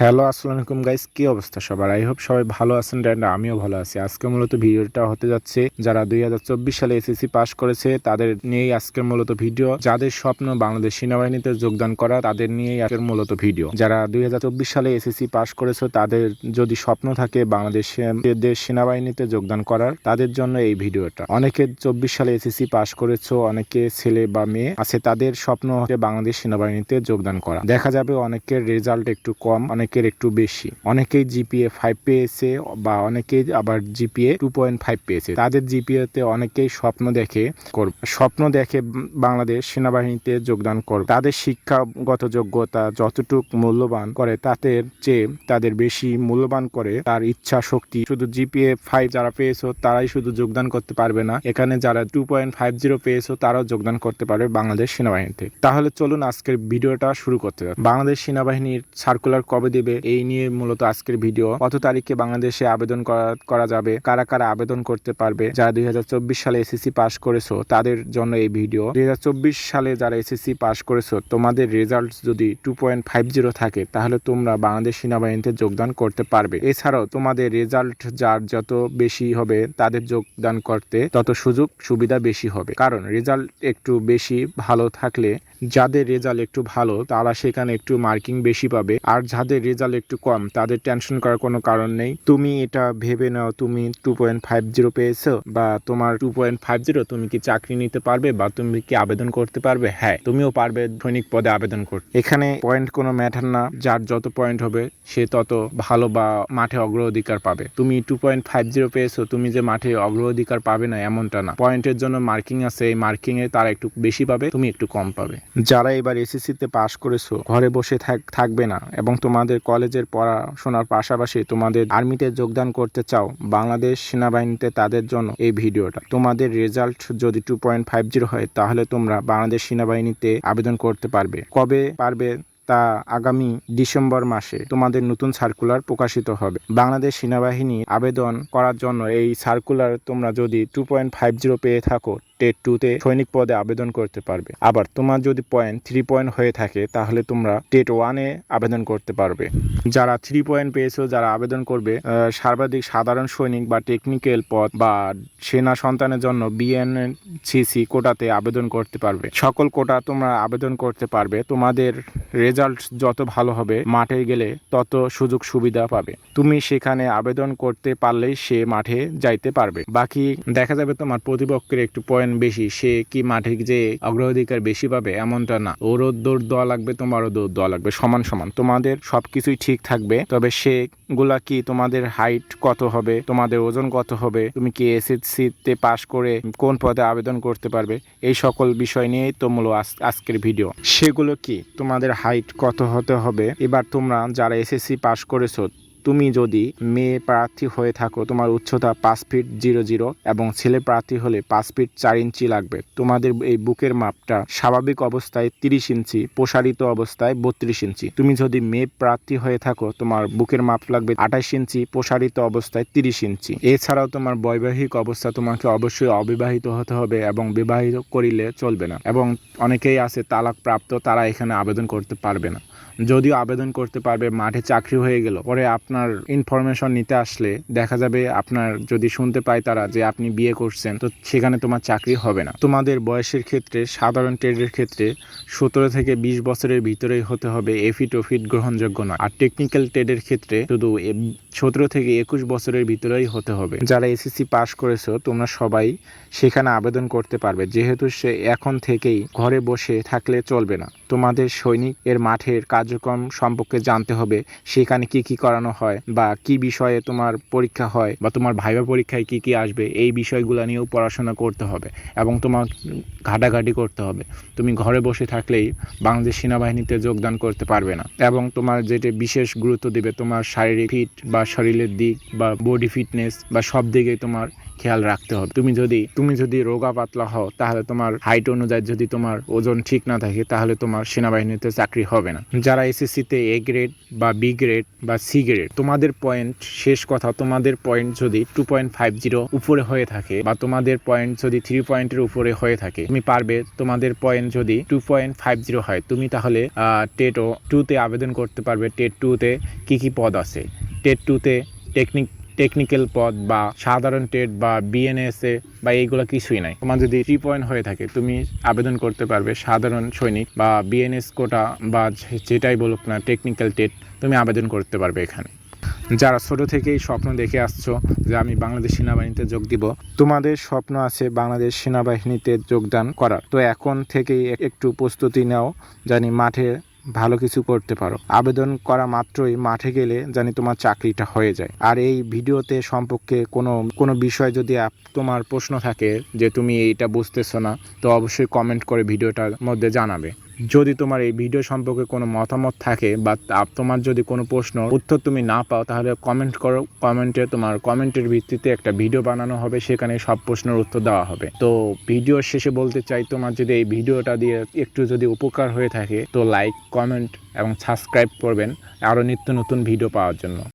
Hello, আসসালামু আলাইকুম guys কি অবস্থা সবার? আই হোপ সবাই ভালো আছেন and আমিও ভালো আছি। আজকে মূলত ভিডিওটা হতে যাচ্ছে, যারা দুই হাজার চব্বিশ সালে এসএসসি পাস করেছে, তাদের নিয়েই আজকের মূলত ভিডিও। যাদের স্বপ্ন বাংলাদেশ সেনাবাহিনীতে যোগদান করা, তাদের নিয়েই আজকের মূলত ভিডিও। যারা দুই হাজার চব্বিশ সালে এসএসসি পাস করেছে, তাদের যদি স্বপ্ন থাকে বাংলাদেশ দেশ সেনাবাহিনীতে যোগদান করার, তাদের জন্য এই ভিডিওটা। অনেকে চব্বিশ সালে এসএসসি পাস করেছ, অনেকে ছেলে বা মেয়ে আছে, তাদের স্বপ্ন হচ্ছে বাংলাদেশ সেনাবাহিনীতে যোগদান করা। দেখা যাবে অনেকের রেজাল্ট একটু কম অনেকের একটু বেশি। অনেকেই জিপিএ ফাইভ পেয়েছে বা অনেকেই আবার জিপিএ টু পয়েন্ট ফাইভ পেয়েছে। তাদের জিপিএতে অনেকেই স্বপ্ন দেখে করবে। স্বপ্ন দেখে বাংলাদেশ সেনাবাহিনীতে যোগদান করবে। তাদের শিক্ষাগত যোগ্যতা যতটুক মূল্যবান করে, তাদের চেয়ে তাদের বেশি মূল্যবান করে তার ইচ্ছা শক্তি। শুধু জিপিএ ফাইভ যারা পেয়েছ, তারাই শুধু যোগদান করতে পারবে না। এখানে যারা টু পয়েন্ট ফাইভ জিরো পেয়েছ, তারাও যোগদান করতে পারবে বাংলাদেশ সেনাবাহিনীতে। তাহলে চলুন আজকের ভিডিওটা শুরু করতে বাংলাদেশ সেনাবাহিনীর সার্কুলার কবে দেবে। এই নিয়ে মূলত আজকের ভিডিও। কত তারিখে বাংলাদেশে আবেদন করা যাবে? কারা কারা আবেদন করতে পারবে? যারা দুই হাজার চব্বিশ সালে এসএসসি পাস করেছ, তাদের জন্য এই ভিডিও। দুই হাজার চব্বিশ সালে যারা এসএসসি পাস করেছ, তোমাদের রেজাল্ট যদি টু পয়েন্ট ফাইভ জিরো থাকে, তাহলে তোমরা বাংলাদেশ সেনাবাহিনীতে যোগদান করতে পারবে। এছাড়াও তোমাদের রেজাল্ট যার যত বেশি হবে, তাদের যোগদান করতে তত সুযোগ সুবিধা বেশি হবে। কারণ রেজাল্ট একটু বেশি ভালো থাকলে যাদের রেজাল্ট একটু ভালো, তারা সেখানে একটু মার্কিং বেশি পাবে। আর যাদের রেজাল্ট একটু কম, তাদের টেনশন করার কোনো কারণ নেই। তুমি এটা ভেবে নাও, তুমি টু পয়েন্ট ফাইভ জিরো পেয়েছ বা তোমার টু পয়েন্ট ফাইভ জিরো তুমি কি চাকরি নিতে পারবে বা তুমি কি আবেদন করতে পারবে? হ্যাঁ তুমিও পারবে সৈনিক পদে আবেদন করতে এখানে পয়েন্ট কোনো ম্যাটার না। যার যত পয়েন্ট হবে, সে তত ভালো বা মাঠে অগ্রাধিকার পাবে। তুমি টু পয়েন্ট ফাইভ জিরো পেয়েছ, তুমি যে মাঠে অগ্রাধিকার পাবে না, এমনটা না। পয়েন্টের জন্য মার্কিং আছে, এই মার্কিং এ তারা একটু বেশি পাবে, তুমি একটু কম পাবে। যারা এবার এসএসসি তে পাশ করেছ, ঘরে বসে থাক, থাকবে না এবং তোমাদের কলেজের পড়াশোনার পাশাপাশি তোমাদের আর্মিতে যোগদান করতে চাও, বাংলাদেশ সেনাবাহিনীতে তাদের জন্য এই ভিডিওটা। তোমাদের রেজাল্ট যদি টু পয়েন্ট ফাইভ জিরো হয়, তাহলে তোমরা বাংলাদেশ সেনাবাহিনীতে আবেদন করতে পারবে। কবে পারবে তা আগামী ডিসেম্বর মাসে তোমাদের নতুন সার্কুলার প্রকাশিত হবে। বাংলাদেশ সেনাবাহিনী আবেদন করার জন্য এই সার্কুলার তোমরা যদি টু পয়েন্ট ফাইভ জিরো পেয়ে থাকো টেট টুতে সৈনিক পদে আবেদন করতে পারবে। আবার তোমার যদি পয়েন্ট থ্রি পয়েন্ট হয়ে থাকে, তাহলে তোমরা টেট ওয়ানে আবেদন করতে পারবে। যারা থ্রি পয়েন্ট পেয়েছ, যারা আবেদন করবে সর্বাধিক সাধারণ সৈনিক বা টেকনিক্যাল পদ বা সেনা সন্তানের জন্য বিএনসিসি কোটাতে আবেদন করতে পারবে। সকল কোটা তোমরা আবেদন করতে পারবে। তোমাদের রেজাল্ট যত ভালো হবে মাঠে গেলে তত সুযোগ সুবিধা পাবে। তুমি সেখানে আবেদন করতে পারলেই সে মাঠে যাইতে পারবে। বাকি দেখা যাবে তোমার প্রতিপক্ষের একটু পয়েন্ট বেশি, সে কি মাঠে যে অগ্রাধিকার বেশি পাবে এমনটা না। ওরও দৌড় দেওয়া লাগবে, তোমারও দৌড় দেওয়া লাগবে, সমান সমান। তোমাদের সবকিছুই ঠিক থাকবে, তবে সেগুলা কি তোমাদের হাইট কত হবে, তোমাদের ওজন কত হবে, তুমি কি এসএসসি তে পাশ করে কোন পদে আবেদন করতে পারবে, এই সকল বিষয় নিয়েই তো মূল আজকের ভিডিও। সেগুলো কি তোমাদের হাইট কত হতে হবে, এবার তোমরা যারা এসএসসি পাশ করেছ তুমি যদি মেয়ে প্রার্থী হয়ে থাকো, তোমার উচ্চতা পাঁচ ফিট জিরো জিরো এবং ছেলে প্রার্থী হলে পাঁচ ফিট চার ইঞ্চি লাগবে। তোমাদের এই বুকের মাপটা স্বাভাবিক অবস্থায় তিরিশ ইঞ্চি, প্রসারিত অবস্থায় বত্রিশ ইঞ্চি। তুমি যদি মেয়ে প্রার্থী হয়ে থাকো, তোমার বুকের মাপ লাগবে আঠাশ ইঞ্চি, প্রসারিত অবস্থায় তিরিশ ইঞ্চি। এছাড়াও তোমার বৈবাহিক অবস্থা তোমাকে অবশ্যই অবিবাহিত হতে হবে এবং বিবাহিত করিলে চলবে না। এবং অনেকেই আছে তালাক প্রাপ্ত, তারা এখানে আবেদন করতে পারবে না। যদিও আবেদন করতে পারবে, মাঠে চাকরি হয়ে গেল, পরে আপনার ইনফরমেশন নিতে আসলে দেখা যাবে আপনার যদি শুনতে পায় তারা যে আপনি বিয়ে করছেন, তো সেখানে তোমার চাকরি হবে না। তোমাদের বয়সের ক্ষেত্রে, সাধারণ ট্রেডের ক্ষেত্রে সতেরো থেকে বিশ বছরের ভিতরেই হতে হবে এফিট ও ফিট গ্রহণযোগ্য নয়। আর টেকনিক্যাল ট্রেডের ক্ষেত্রে শুধু সতেরো থেকে একুশ বছরের ভিতরেই হতে হবে। যারা এসএসসি পাস করেছ, তোমরা সবাই সেখানে আবেদন করতে পারবে, যেহেতু সে এখন থেকেই ঘরে বসে থাকলে চলবে না। তোমাদের সৈনিক এর মাঠের কার্যক্রম সম্পর্কে জানতে হবে। সেখানে কি কি করানো হয় বা কি বিষয়ে তোমার পরীক্ষা হয় বা তোমার ভাইবা পরীক্ষায় কি কি আসবে, এই বিষয়গুলো নিয়েও পড়াশোনা করতে হবে এবং তোমার ঘাটাঘাটি করতে হবে। তুমি ঘরে বসে থাকলেই বাংলাদেশ সেনাবাহিনীতে যোগদান করতে পারবে না এবং তোমার যেটা বিশেষ গুরুত্ব দেবে, তোমার শারীরিক ফিট বা শরীরের দিক বা বডি ফিটনেস বা সব দিকেই তোমার খেয়াল রাখতে হবে। তুমি যদি তুমি যদি রোগা পাতলা হও, তাহলে তোমার হাইট অনুযায়ী যদি তোমার ওজন ঠিক না থাকে, তাহলে তোমার সেনাবাহিনীতে চাকরি হবে না। যারা এসএসসিতে এ গ্রেড বা বি গ্রেড বা সি গ্রেড তোমাদের পয়েন্ট শেষ কথা, তোমাদের পয়েন্ট যদি টু পয়েন্ট ফাইভ জিরো উপরে হয়ে থাকে বা তোমাদের পয়েন্ট যদি থ্রি পয়েন্টের উপরে হয়ে থাকে, তুমি পারবে, তোমাদের পয়েন্ট যদি টু পয়েন্ট ফাইভ জিরো হয়, তুমি তাহলে টেট ও টুতে আবেদন করতে পারবে। টেট টুতে কি কি পদ আছে? টেট টুতে টেকনিক টেকনিক্যাল পদ বা সাধারণ টেট বা বিএনএসএ বা এইগুলো কিছুই নাই। তোমার যদি থ্রি পয়েন্ট হয়ে থাকে, তুমি আবেদন করতে পারবে সাধারণ সৈনিক বা বিএনএস কোটা বা যেটাই বলুক না টেকনিক্যাল টেট তুমি আবেদন করতে পারবে এখানে। যারা ছোট থেকেই স্বপ্ন দেখে আসছো যে আমি বাংলাদেশ সেনাবাহিনীতে যোগ দিব, তোমাদের স্বপ্ন আছে বাংলাদেশ সেনাবাহিনীতে যোগদান করার। তো এখন থেকেই একটু প্রস্তুতি নাও, জানি মাঠে ভালো কিছু করতে পারো। আবেদন করা মাত্রই মাঠে গেলে জানি তোমার চাকরিটা হয়ে যায়। আর এই ভিডিওতে সম্পর্কে কোনো কোনো বিষয় যদি তোমার প্রশ্ন থাকে যে তুমি এইটা বুঝতেছো না, তো অবশ্যই কমেন্ট করে ভিডিওটার মধ্যে জানাবে। যদি তোমার এই ভিডিও সম্পর্কে কোনো মতামত থাকে বা তোমার যদি কোনো প্রশ্ন উত্তর তুমি না পাও, তাহলে কমেন্ট করো। কমেন্টে তোমার কমেন্টের ভিত্তিতে একটা ভিডিও বানানো হবে, সেখানে সব প্রশ্নের উত্তর দেওয়া হবে। তো ভিডিওর শেষে বলতে চাই, তোমার যদি এই ভিডিওটা দিয়ে একটু যদি উপকার হয়ে থাকে, তো লাইক কমেন্ট এবং সাবস্ক্রাইব করবেন। আরও নিত্য নতুন ভিডিও পাওয়ার জন্য।